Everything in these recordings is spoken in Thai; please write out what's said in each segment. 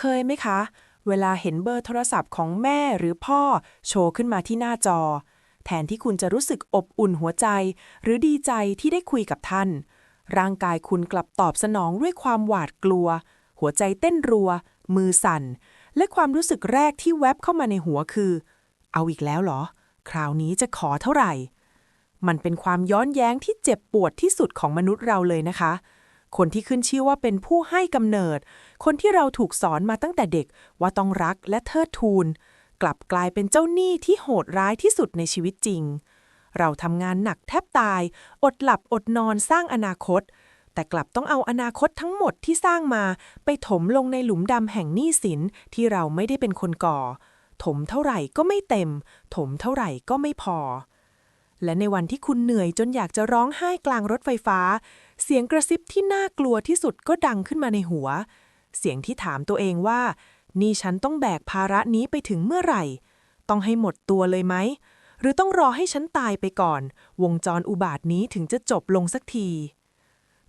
เคยไหมคะ เวลาเห็นเบอร์โทรศัพท์ของแม่หรือพ่อ โชว์ขึ้นมาที่หน้าจอ แทนที่คุณจะรู้สึกอบอุ่นหัวใจ หรือดีใจที่ได้คุยกับท่าน ร่างกายคุณกลับตอบสนองด้วยความหวาดกลัว หัวใจเต้นรัว มือสั่น และความรู้สึกแรกที่แวบเข้ามาในหัวคือ เอาอีกแล้วเหรอ คราวนี้จะขอเท่าไหร่ มันเป็นความย้อนแย้งที่เจ็บปวดที่สุดของมนุษย์เราเลยนะคะ คนที่ขึ้นชื่อว่าเป็นผู้ให้กำเนิด คนที่เราถูกสอนมาตั้งแต่เด็กว่าต้องรักและเทิดทูน กลับกลายเป็นเจ้าหนี้ที่โหดร้ายที่สุดในชีวิตจริง เราทำงานหนักแทบตาย อดหลับอดนอนสร้างอนาคต แต่กลับต้องเอาอนาคตทั้งหมดที่สร้างมา ไปถมลงในหลุมดำแห่งหนี้สินที่เราไม่ได้เป็นคนก่อ ถมเท่าไหร่ก็ไม่เต็ม ถมเท่าไหร่ก็ไม่พอ และในวันที่คุณเหนื่อยจนอยากจะร้องไห้กลางรถไฟฟ้า เสียงกระซิบที่น่ากลัวที่สุดก็ดังขึ้นมาในหัว เสียงที่ถามตัวเองว่า นี่ฉันต้องแบกภาระนี้ไปถึงเมื่อไหร่ ต้องให้หมดตัวเลยไหม หรือต้องรอให้ฉันตายไปก่อน วงจรอุบาทนี้ถึงจะจบลงสักที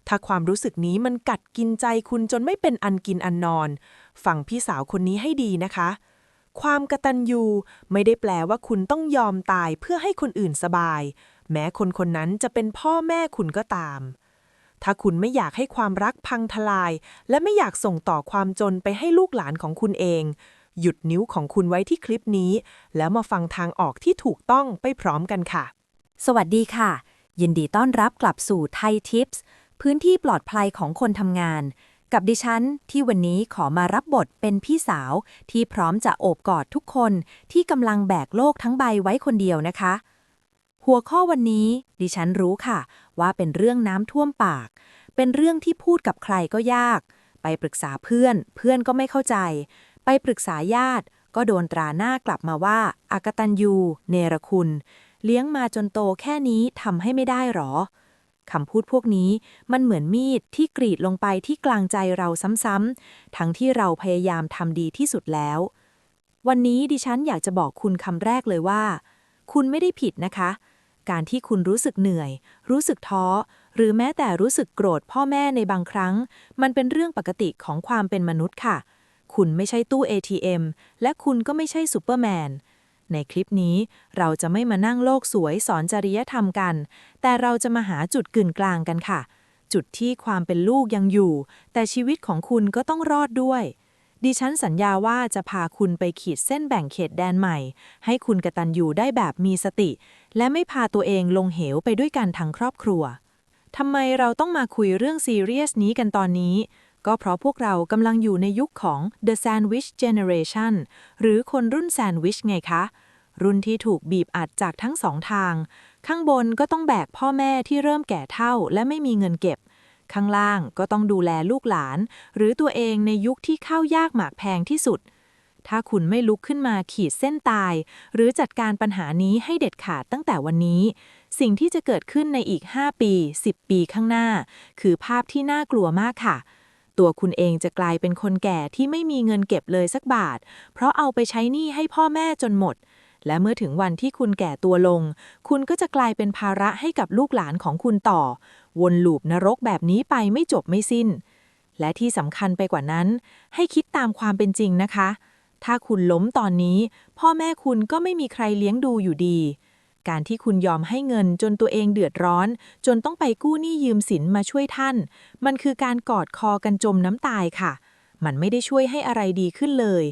ถ้าความรู้สึกนี้มันกัดกินใจคุณจนไม่เป็นอันกินอันนอน ฟังพี่สาวคนนี้ให้ดีนะคะ ความกตัญญูไม่ได้แปลว่าคุณต้องยอมตายเพื่อให้คนอื่นสบาย แม้คนคนนั้นจะเป็นพ่อแม่คุณก็ตาม ถ้าคุณไม่อยากให้ความรักพังทลาย และไม่อยากส่งต่อความจนไปให้ลูกหลานของคุณเอง หยุดนิ้วของคุณไว้ที่คลิปนี้ แล้วมาฟังทางออกที่ถูกต้องไปพร้อมกันค่ะ สวัสดีค่ะ ยินดีต้อนรับกลับสู่ไทยทิปส์พื้นที่ปลอดภัยของคนทำงาน กับดิฉันที่วันนี้ขอมารับบทเป็นพี่สาว ที่พร้อมจะโอบกอดทุกคนที่กำลังแบกโลกทั้งใบไว้คนเดียวนะคะ หัวข้อวันนี้ ดิฉันรู้ค่ะ ว่าเป็นเรื่องน้ำท่วมปาก เป็นเรื่องที่พูดกับใครก็ยาก ไปปรึกษาเพื่อน เพื่อนก็ไม่เข้าใจ ไปปรึกษาญาติ ก็โดนตราหน้ากลับมาว่าอากตันยูเนรคุณ เลี้ยงมาจนโตแค่นี้ทำให้ไม่ได้หรอ คำพูดพวกนี้มันเหมือนมีดที่กรีดลงไปที่กลางใจเราซ้ำๆ ทั้งที่เราพยายามทำดีที่สุดแล้ว วันนี้ดิฉันอยากจะบอกคุณคำแรกเลยว่า คุณไม่ได้ผิดนะคะ การที่คุณรู้สึกเหนื่อย รู้สึกท้อ หรือแม้แต่รู้สึกโกรธพ่อแม่ในบางครั้ง มันเป็นเรื่องปกติของความเป็นมนุษย์ค่ะ คุณไม่ใช่ตู้ ATM และคุณก็ไม่ใช่ซูเปอร์แมน ในคลิปนี้ เราจะไม่มานั่งโลกสวยสอนจริยธรรมกัน แต่เราจะมาหาจุดกึ่งกลางกันค่ะ จุดที่ความเป็นลูกยังอยู่ แต่ชีวิตของคุณก็ต้องรอดด้วย ดิฉันสัญญาว่าจะพาคุณไปขีดเส้นแบ่งเขตแดนใหม่ ให้คุณกตัญญูได้แบบมีสติ และไม่พาตัวเองลงเหวไปด้วยกันทั้งครอบครัวทำไมเราต้องมาคุยเรื่องซีเรียสนี้กันตอนนี้ก็เพราะพวกเรากำลังอยู่ในยุคของ The Sandwich Generation หรือคนรุ่นแซนด์วิชไงคะ รุ่นที่ถูกบีบอัดจากทั้งสองทาง ข้างบนก็ต้องแบกพ่อแม่ที่เริ่มแก่เท่าและไม่มีเงินเก็บ ข้างล่างก็ต้องดูแลลูกหลาน หรือตัวเองในยุคที่ข้าวยากหมากแพงที่สุด ถ้าคุณไม่ลุกขึ้นมาขีดเส้นตาย หรือจัดการปัญหานี้ให้เด็ดขาดตั้งแต่วันนี้ สิ่งที่จะเกิดขึ้นในอีก 5 ปี 10 ปีข้างหน้า คือภาพที่น่ากลัวมากค่ะตัวคุณเองจะกลายเป็นคนแก่ที่ไม่มีเงินเก็บเลยสักบาท เพราะเอาไปใช้หนี้ให้พ่อแม่จนหมด และเมื่อถึงวันที่คุณแก่ตัวลง คุณก็จะกลายเป็นภาระให้กับลูกหลานของคุณต่อ วนลูปนรกแบบนี้ไปไม่จบไม่สิ้น และที่สำคัญไปกว่านั้น ให้คิดตามความเป็นจริงนะคะ ถ้าคุณล้มตอนนี้ พ่อแม่คุณก็ไม่มีใครเลี้ยงดูอยู่ดี การที่คุณยอมให้เงินจนตัวเองเดือดร้อน จนต้องไปกู้หนี้ยืมสินมาช่วยท่าน มันคือการกอดคอกันจมน้ำตายค่ะ มันไม่ได้ช่วยให้อะไรดีขึ้นเลย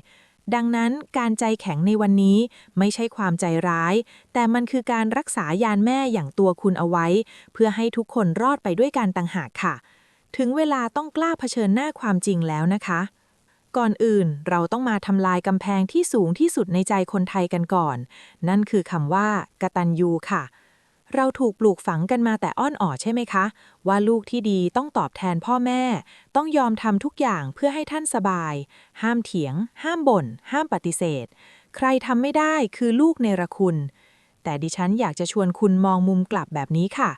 ดังนั้นการใจแข็งในวันนี้ไม่ใช่ความใจร้าย แต่มันคือการรักษายานแม่อย่างตัวคุณเอาไว้ เพื่อให้ทุกคนรอดไปด้วยกันต่างหากค่ะ ถึงเวลาต้องกล้าเผชิญหน้าความจริงแล้วนะคะ ก่อนอื่นเราต้องมาทำลายกำแพงที่สูงที่สุดในใจคนไทยกันก่อน นั่นคือคำว่ากตัญญูค่ะ เราถูกปลูกฝังกันมาแต่อ้อนอ่อใช่ไหมคะ ว่าลูกที่ดีต้องตอบแทนพ่อแม่ ต้องยอมทำทุกอย่างเพื่อให้ท่านสบาย ห้ามเถียง ห้ามบน่น ห้ามปฏิเสธ ใครทำไม่ได้คือลูกในระคุณ แต่ดิฉันอยากจะชวนคุณมองมุมกลับแบบนี้ค่ะ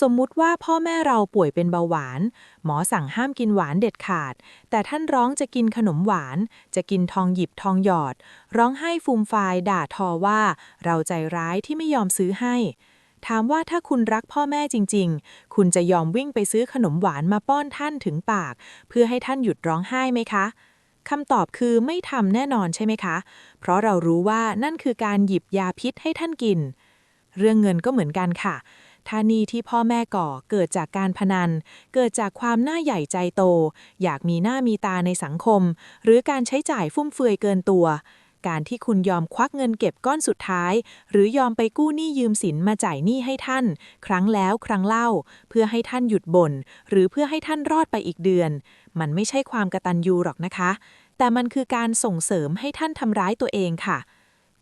สมมุติว่าพ่อแม่เราป่วยเป็นเบาหวาน หมอสั่งห้ามกินหวานเด็ดขาด แต่ท่านร้องจะกินขนมหวาน จะกินทองหยิบทองหยอด ร้องไห้ฟูมฟายด่าทอว่า เราใจร้ายที่ไม่ยอมซื้อให้ ถามว่าถ้าคุณรักพ่อแม่จริง ๆ คุณจะยอมวิ่งไปซื้อขนมหวานมาป้อนท่านถึงปาก เพื่อให้ท่านหยุดร้องไห้ไหมคะคำตอบคือไม่ทำแน่นอนใช่ไหมคะ เพราะเรารู้ว่านั่นคือการหยิบยาพิษให้ท่านกิน เรื่องเงินก็เหมือนกันค่ะถ้านี้ที่พ่อแม่ก่อเกิดจากการพนัน เกิดจากความหน้าใหญ่ใจโต อยากมีหน้ามีตาในสังคม หรือการใช้จ่ายฟุ่มเฟือยเกินตัว การที่คุณยอมควักเงินเก็บก้อนสุดท้าย หรือยอมไปกู้หนี้ยืมสินมาจ่ายหนี้ให้ท่าน ครั้งแล้วครั้งเล่า เพื่อให้ท่านหยุดบ่นหรือเพื่อให้ท่านรอดไปอีกเดือน มันไม่ใช่ความกระตันยูหรอกนะคะ แต่มันคือการส่งเสริมให้ท่านทำร้ายตัวเองค่ะ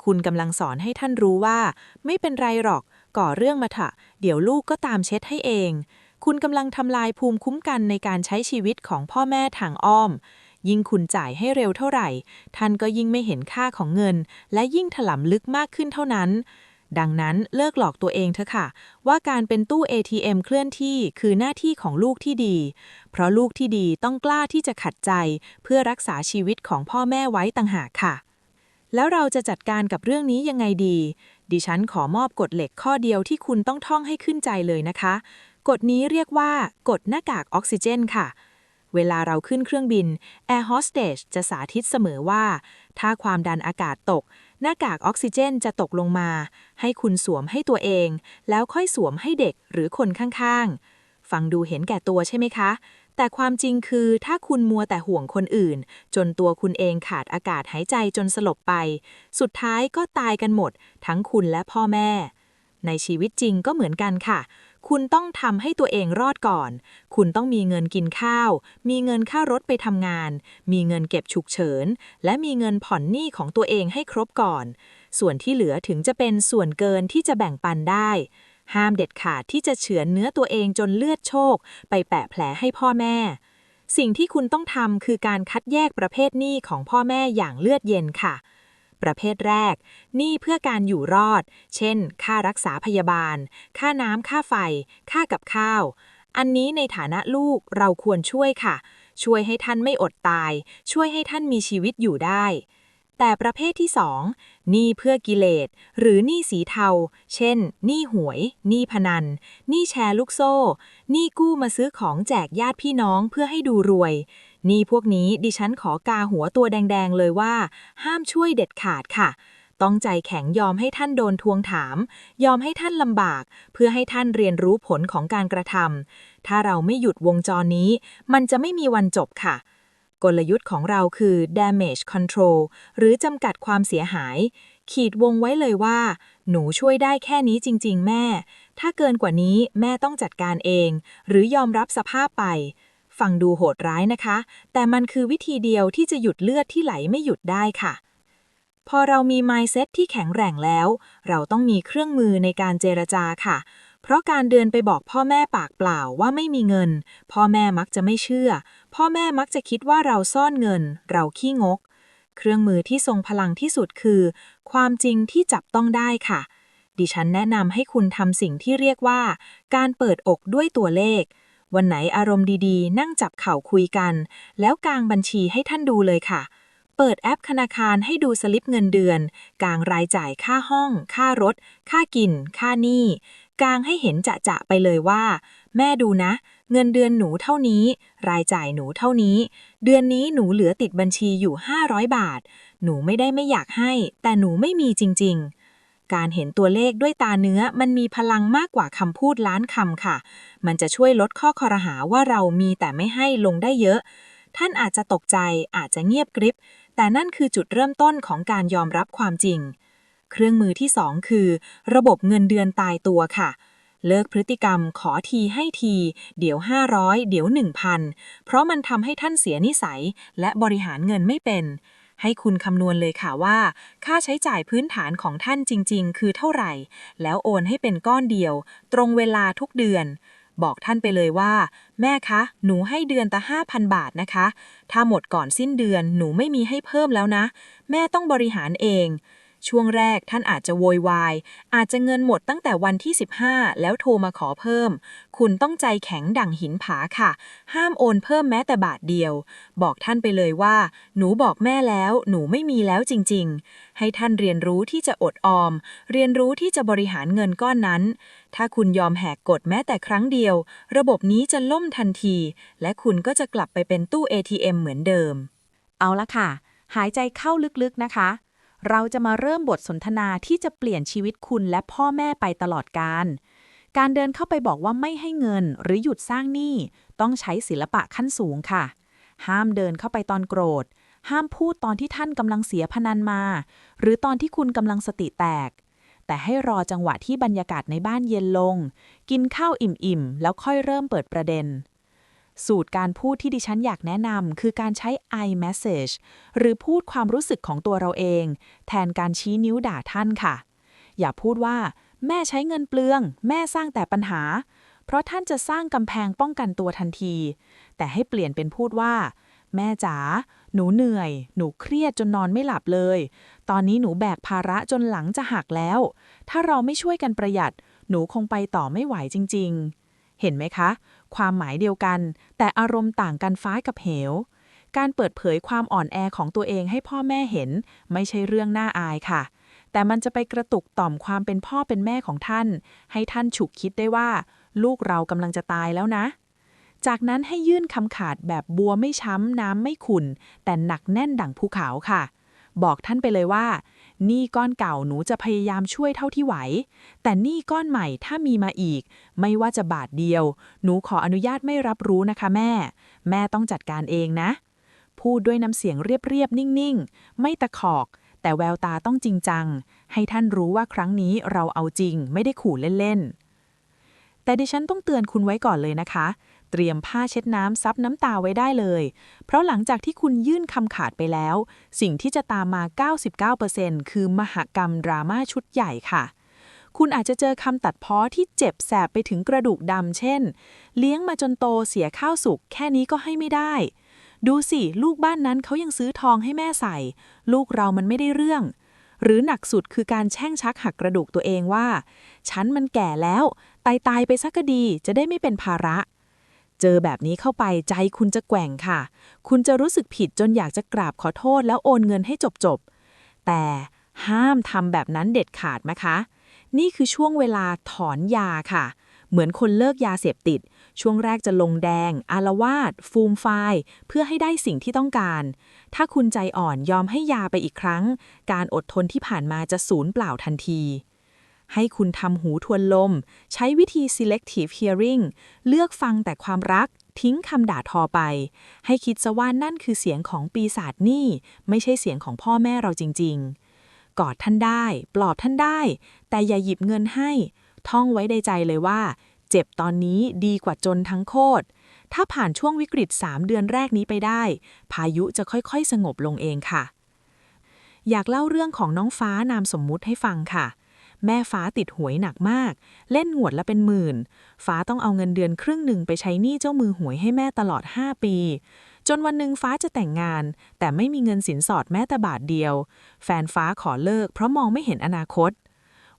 คุณกำลังสอนให้ท่านรู้ว่า ไม่เป็นไรหรอก ก่อเรื่องมาเถอะเดี๋ยวลูกก็ตามเช็ดให้เอง คุณกำลังทำลายภูมิคุ้มกันในการใช้ชีวิตของพ่อแม่ทางอ้อม ยิ่งคุณจ่ายให้เร็วเท่าไหร่ ท่านก็ยิ่งไม่เห็นค่าของเงิน และยิ่งถลำลึกมากขึ้นเท่านั้น ดังนั้นเลิกหลอกตัวเองเถอะค่ะ ว่าการเป็นตู้ ATM เคลื่อนที่คือหน้าที่ของลูกที่ดี เพราะลูกที่ดีต้องกล้าที่จะขัดใจ เพื่อรักษาชีวิตของพ่อแม่ไว้ต่างหากค่ะแล้วเราจะจัดการกับเรื่องนี้ยังไงดี ดิฉันขอมอบกฎเหล็กข้อเดียวที่คุณต้องท่องให้ขึ้นใจเลยนะคะ กฎนี้เรียกว่ากฎหน้ากากออกซิเจนค่ะ เวลาเราขึ้นเครื่องบิน Air Hostess จะสาธิตเสมอว่า ถ้าความดันอากาศตก หน้ากากออกซิเจนจะตกลงมา ให้คุณสวมให้ตัวเอง แล้วค่อยสวมให้เด็กหรือคนข้างๆ ฟังดูเห็นแก่ตัวใช่ไหมคะ แต่ความจริงคือถ้าคุณมัวแต่ห่วงคนอื่น จนตัวคุณเองขาดอากาศหายใจจนสลบไป สุดท้ายก็ตายกันหมด ทั้งคุณและพ่อแม่ ในชีวิตจริงก็เหมือนกันค่ะ คุณต้องทำให้ตัวเองรอดก่อน คุณต้องมีเงินกินข้าว มีเงินค่ารถไปทำงาน มีเงินเก็บฉุกเฉิน และมีเงินผ่อนหนี้ของตัวเองให้ครบก่อน ส่วนที่เหลือถึงจะเป็นส่วนเกินที่จะแบ่งปันได้ ห้ามเด็ดขาดที่จะเฉือนเนื้อตัวเองจนเลือดโชก ไปแปะแผลให้พ่อแม่ สิ่งที่คุณต้องทำคือการคัดแยกประเภทหนี้ของพ่อแม่อย่างเลือดเย็นค่ะ ประเภทแรก หนี้เพื่อการอยู่รอด เช่น ค่ารักษาพยาบาล ค่าน้ำค่าไฟ ค่ากับข้าว อันนี้ในฐานะลูกเราควรช่วยค่ะ ช่วยให้ท่านไม่อดตาย ช่วยให้ท่านมีชีวิตอยู่ได้ แต่ประเภทที่สองหนี้เพื่อกิเลส หรือหนี้สีเทา เช่น หนี้หวย หนี้พนัน หนี้แชร์ลูกโซ่ หนี้กู้มาซื้อของแจกญาติพี่น้องเพื่อให้ดูรวย นี้พวกนี้ดิฉันขอกาหัวตัวแดงๆเลยว่า ห้ามช่วยเด็ดขาดค่ะ ต้องใจแข็งยอมให้ท่านโดนทวงถาม ยอมให้ท่านลำบาก เพื่อให้ท่านเรียนรู้ผลของการกระทำถ้าเราไม่หยุดวงจรนี้ มันจะไม่มีวันจบค่ะกลยุทธ์ของเราคือ damage control หรือจำกัดความเสียหาย ขีดวงไว้เลยว่า หนูช่วยได้แค่นี้จริง ๆ แม่ ถ้าเกินกว่านี้แม่ต้องจัดการเอง หรือยอมรับสภาพไป ฟังดูโหดร้ายนะคะ แต่มันคือวิธีเดียวที่จะหยุดเลือดที่ไหลไม่หยุดได้ค่ะ พอเรามี mindset ที่แข็งแรงแล้ว เราต้องมีเครื่องมือในการเจรจาค่ะ เพราะการเดินไปบอกพ่อแม่ปากเปล่าว่าไม่มีเงิน พ่อแม่มักจะไม่เชื่อ พ่อแม่มักจะคิดว่าเราซ่อนเงิน เราขี้งก เครื่องมือที่ทรงพลังที่สุดคือ ความจริงที่จับต้องได้ค่ะดิฉันแนะนำให้คุณทำสิ่งที่เรียกว่า การเปิดอกด้วยตัวเลข วันไหนอารมณ์ดีๆ นั่งจับเข่าคุยกัน แล้วกางบัญชีให้ท่านดูเลยค่ะ เปิดแอปธนาคารให้ดูสลิปเงินเดือน กางรายจ่ายค่าห้อง ค่ารถ ค่ากิน ค่าหนี้ กางให้เห็นจะจะไปเลยว่า แม่ดูนะ เงินเดือนหนูเท่านี้ รายจ่ายหนูเท่านี้ เดือนนี้หนูเหลือติดบัญชีอยู่ 500 บาท หนูไม่ได้ไม่อยากให้ แต่หนูไม่มีจริง ๆ การเห็นตัวเลขด้วยตาเนื้อมันมีพลังมากกว่าคำพูดล้านคำค่ะ มันจะช่วยลดข้อคอรหาว่าเรามีแต่ไม่ให้ลงได้เยอะ ท่านอาจจะตกใจอาจจะเงียบกริบ แต่นั่นคือจุดเริ่มต้นของการยอมรับความจริง เครื่องมือที่ 2 คือ ระบบเงินเดือนตายตัวค่ะเลิกพฤติกรรมขอทีให้ที เดี๋ยว 500 เดี๋ยว 1,000 เพราะมันทำให้ท่านเสียนิสัย และบริหารเงินไม่เป็น ให้คุณคำนวณเลยค่ะว่า ค่าใช้จ่ายพื้นฐานของท่านจริง ๆ คือเท่าไหร่ แล้วโอนให้เป็นก้อนเดียว ตรงเวลาทุกเดือน บอกท่านไปเลยว่า แม่คะ หนูให้เดือนละ5,000 บาทนะคะ ถ้าหมดก่อนสิ้นเดือนหนูไม่มีให้เพิ่มแล้วนะ แม่ต้องบริหารเอง ช่วงแรกท่านอาจจะโวยวาย อาจจะเงินหมดตั้งแต่วันที่ 15 แล้วโทรมาขอเพิ่ม คุณต้องใจแข็งดั่งหินผาค่ะ ห้ามโอนเพิ่มแม้แต่บาทเดียว บอกท่านไปเลยว่า หนูบอกแม่แล้ว หนูไม่มีแล้วจริง ๆ ให้ท่านเรียนรู้ที่จะอดออม เรียนรู้ที่จะบริหารเงินก้อนนั้น ถ้าคุณยอมแหกกฎแม้แต่ครั้งเดียว ระบบนี้จะล่มทันที และคุณก็จะกลับไปเป็นตู้ ATM เหมือนเดิม เอาละค่ะ หายใจเข้าลึกๆนะคะ เราจะมาเริ่มบทสนทนาที่จะเปลี่ยนชีวิตคุณและพ่อแม่ไปตลอดกาลการเดินเข้าไปบอกว่าไม่ให้เงินหรือหยุดสร้างหนี้ต้องใช้ศิลปะขั้นสูงค่ะ ห้ามเดินเข้าไปตอนโกรธ ห้ามพูดตอนที่ท่านกำลังเสียพนันมา หรือตอนที่คุณกำลังสติแตก แต่ให้รอจังหวะที่บรรยากาศในบ้านเย็นลง กินข้าวอิ่มๆแล้วค่อยเริ่มเปิดประเด็น สูตรการพูดที่ดิฉันอยากแนะนำคือการใช้ I message หรือพูดความรู้สึกของตัวเราเอง แทนการชี้นิ้วด่าท่านค่ะ อย่าพูดว่า แม่ใช้เงินเปลือง แม่สร้างแต่ปัญหา เพราะท่านจะสร้างกำแพงป้องกันตัวทันที แต่ให้เปลี่ยนเป็นพูดว่า แม่จ๋าหนูเหนื่อย หนูเครียดจนนอนไม่หลับเลย ตอนนี้หนูแบกภาระจนหลังจะหักแล้ว ถ้าเราไม่ช่วยกันประหยัด หนูคงไปต่อไม่ไหวจริง ๆ เห็นไหมคะ ความหมายเดียวกัน แต่อารมณ์ต่างกันฟ้ากับเหว การเปิดเผยความอ่อนแอของตัวเองให้พ่อแม่เห็น ไม่ใช่เรื่องน่าอายค่ะ แต่มันจะไปกระตุกต่อมความเป็นพ่อเป็นแม่ของท่าน ให้ท่านฉุกคิดได้ว่า ลูกเรากำลังจะตายแล้วนะ จากนั้นให้ยื่นคำขาดแบบบัวไม่ช้ำน้ำไม่ขุ่นแต่หนักแน่นดั่งภูเขาค่ะ บอกท่านไปเลยว่า หนี้ก้อนเก่าหนูจะพยายามช่วยเท่าที่ไหว แต่หนี้ก้อนใหม่ถ้ามีมาอีก ไม่ว่าจะบาทเดียว หนูขออนุญาตไม่รับรู้นะคะแม่ แม่ต้องจัดการเองนะ พูดด้วยน้ำเสียงเรียบๆ นิ่งๆ ไม่ตะขอก แต่แววตาต้องจริงจัง ให้ท่านรู้ว่าครั้งนี้เราเอาจริงไม่ได้ขู่เล่นๆแต่ดิฉันต้องเตือนคุณไว้ก่อนเลยนะคะ เตรียมผ้าเช็ดน้ำซับน้ำตาไว้ได้เลย เพราะหลังจากที่คุณยื่นคำขาดไปแล้ว สิ่งที่จะตามมา 99%คือมหกรรมดราม่าชุดใหญ่ค่ะ คุณอาจจะเจอคำตัดพ้อที่เจ็บแสบไปถึงกระดูกดำเช่น เลี้ยงมาจนโตเสียข้าวสุกแค่นี้ก็ให้ไม่ได้ ดูสิ ลูกบ้านนั้นเขายังซื้อทองให้แม่ใส่ ลูกเรามันไม่ได้เรื่องหรือหนักสุดคือการแช่งชักหักกระดูกตัวเองว่า ฉันมันแก่แล้ว ตายตายๆไปสักก็ดีจะได้ไม่เป็นภาระ เจอแบบนี้เข้าไปใจคุณจะแกว่งค่ะ คุณจะรู้สึกผิดจนอยากจะกราบขอโทษแล้วโอนเงินให้จบๆแต่ห้ามทำแบบนั้นเด็ดขาดนะคะ นี่คือช่วงเวลาถอนยาค่ะ เหมือนคนเลิกยาเสพติด ช่วงแรกจะลงแดง อารวาด ฟูมไฟล์เพื่อให้ได้สิ่งที่ต้องการ ถ้าคุณใจอ่อนยอมให้ยาไปอีกครั้ง การอดทนที่ผ่านมาจะสูญเปล่าทันที ให้คุณทำหูทวนลม ใช้วิธี selective hearing เลือกฟังแต่ความรัก ทิ้งคำด่าทอไป ให้คิดซะว่านั่นคือเสียงของปีศาจนี่ ไม่ใช่เสียงของพ่อแม่เราจริง ๆ กอดท่านได้ ปลอบท่านได้ แต่อย่าหยิบเงินให้ ท่องไว้ในใจเลยว่า เจ็บตอนนี้ดีกว่าจนทั้งโคตรถ้าผ่านช่วงวิกฤต 3 เดือนแรกนี้ไปได้ พายุจะค่อยๆ สงบลงเองค่ะ อยากเล่าเรื่องของน้องฟ้านามสมมุติให้ฟังค่ะ แม่ฟ้าติดหวยหนักมาก เล่นงวดละเป็นหมื่น ฟ้าต้องเอาเงินเดือนครึ่งหนึ่งไปใช้หนี้เจ้ามือหวยให้แม่ตลอด 5 ปี จนวันหนึ่งฟ้าจะแต่งงาน แต่ไม่มีเงินสินสอดแม้แต่บาทเดียว แฟนฟ้าขอเลิก เพราะมองไม่เห็นอนาคต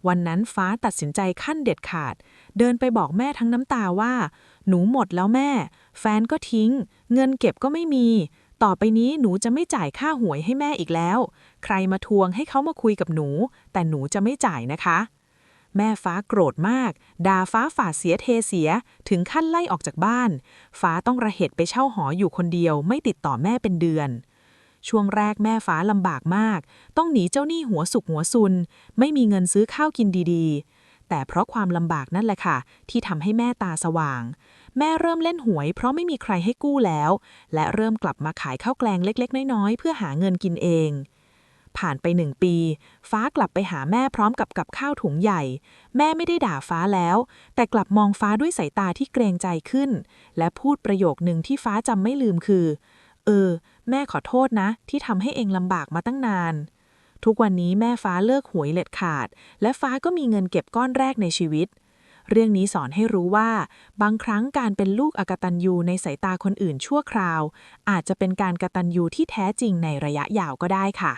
วันนั้นฟ้าตัดสินใจขั้นเด็ดขาด เดินไปบอกแม่ทั้งน้ำตาว่า หนูหมดแล้วแม่ แฟนก็ทิ้ง เงินเก็บก็ไม่มี ต่อไปนี้หนูจะไม่จ่ายค่าหวยให้แม่อีกแล้ว ใครมาทวงให้เขามาคุยกับหนู แต่หนูจะไม่จ่ายนะคะ แม่ฟ้าโกรธมาก ด่าฟ้าฝ่าเสียเทเสีย ถึงขั้นไล่ออกจากบ้าน ฟ้าต้องระเหตุไปเช่าหออยู่คนเดียว ไม่ติดต่อแม่เป็นเดือน ช่วงแรกแม่ฟ้าลำบากมาก ต้องหนีเจ้าหนี้หัวสุกหัวซุน ไม่มีเงินซื้อข้าวกินดีๆ แต่เพราะความลำบากนั่นแหละค่ะ ที่ทำให้แม่ตาสว่าง แม่เริ่มเล่นหวยเพราะไม่มีใครให้กู้แล้ว และเริ่มกลับมาขายข้าวแกลงเล็กๆ น้อยๆ เพื่อหาเงินกินเอง ผ่านไปหนึ่งปี ฟ้ากลับไปหาแม่พร้อมกับกับข้าวถุงใหญ่ แม่ไม่ได้ด่าฟ้าแล้ว แต่กลับมองฟ้าด้วยสายตาที่เกรงใจขึ้น และพูดประโยคหนึ่งที่ฟ้าจำไม่ลืมคือ เออ แม่ขอโทษนะ ที่ทำให้เองลำบากมาตั้งนานทุกวันนี้แม่ฟ้าเลิกหวยเล็ดขาด และฟ้าก็มีเงินเก็บก้อนแรกในชีวิต เรื่องนี้สอนให้รู้ว่า บางครั้งการเป็นลูกอกตัญญูในสายตาคนอื่นชั่วคราว อาจจะเป็นการกตัญญูที่แท้จริงในระยะยาวก็ได้ค่ะ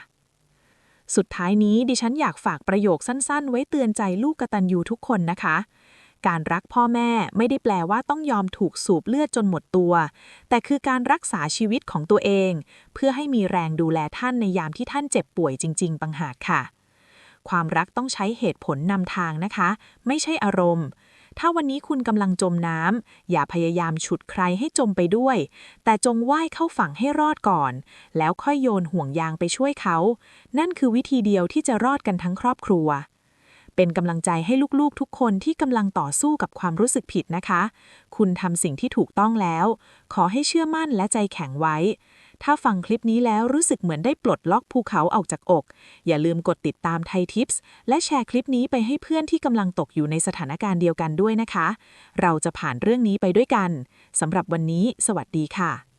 สุดท้ายนี้ดิฉันอยากฝากประโยคสั้น ๆ ไว้เตือนใจลูกกตัญญูทุกคนนะคะ การรักพ่อแม่ไม่ได้แปลว่าต้องยอมถูกสูบเลือดจนหมดตัว แต่คือการรักษาชีวิตของตัวเอง เพื่อให้มีแรงดูแลท่านในยามที่ท่านเจ็บป่วยจริง ๆปังหากค่ะ ความรักต้องใช้เหตุผลนำทางนะคะ ไม่ใช่อารมณ์ ถ้าวันนี้คุณกำลังจมน้ำอย่าพยายามฉุดใครให้จมไปด้วย แต่จงว่ายเข้าฝั่งให้รอดก่อน แล้วค่อยโยนห่วงยางไปช่วยเขา นั่นคือวิธีเดียวที่จะรอดกันทั้งครอบครัวเป็นกำลังใจให้ลูกๆ ทุกคนที่กำลังต่อสู้กับความรู้สึกผิดนะคะ คุณทำสิ่งที่ถูกต้องแล้ว ขอให้เชื่อมั่นและใจแข็งไว้ ถ้าฟังคลิปนี้แล้วรู้สึกเหมือนได้ปลดล็อกภูเขาออกจากอก อย่าลืมกดติดตามไทยทิปส์และแชร์คลิปนี้ไปให้เพื่อนที่กำลังตกอยู่ในสถานการณ์เดียวกันด้วยนะคะ เราจะผ่านเรื่องนี้ไปด้วยกันสำหรับวันนี้ สวัสดีค่ะ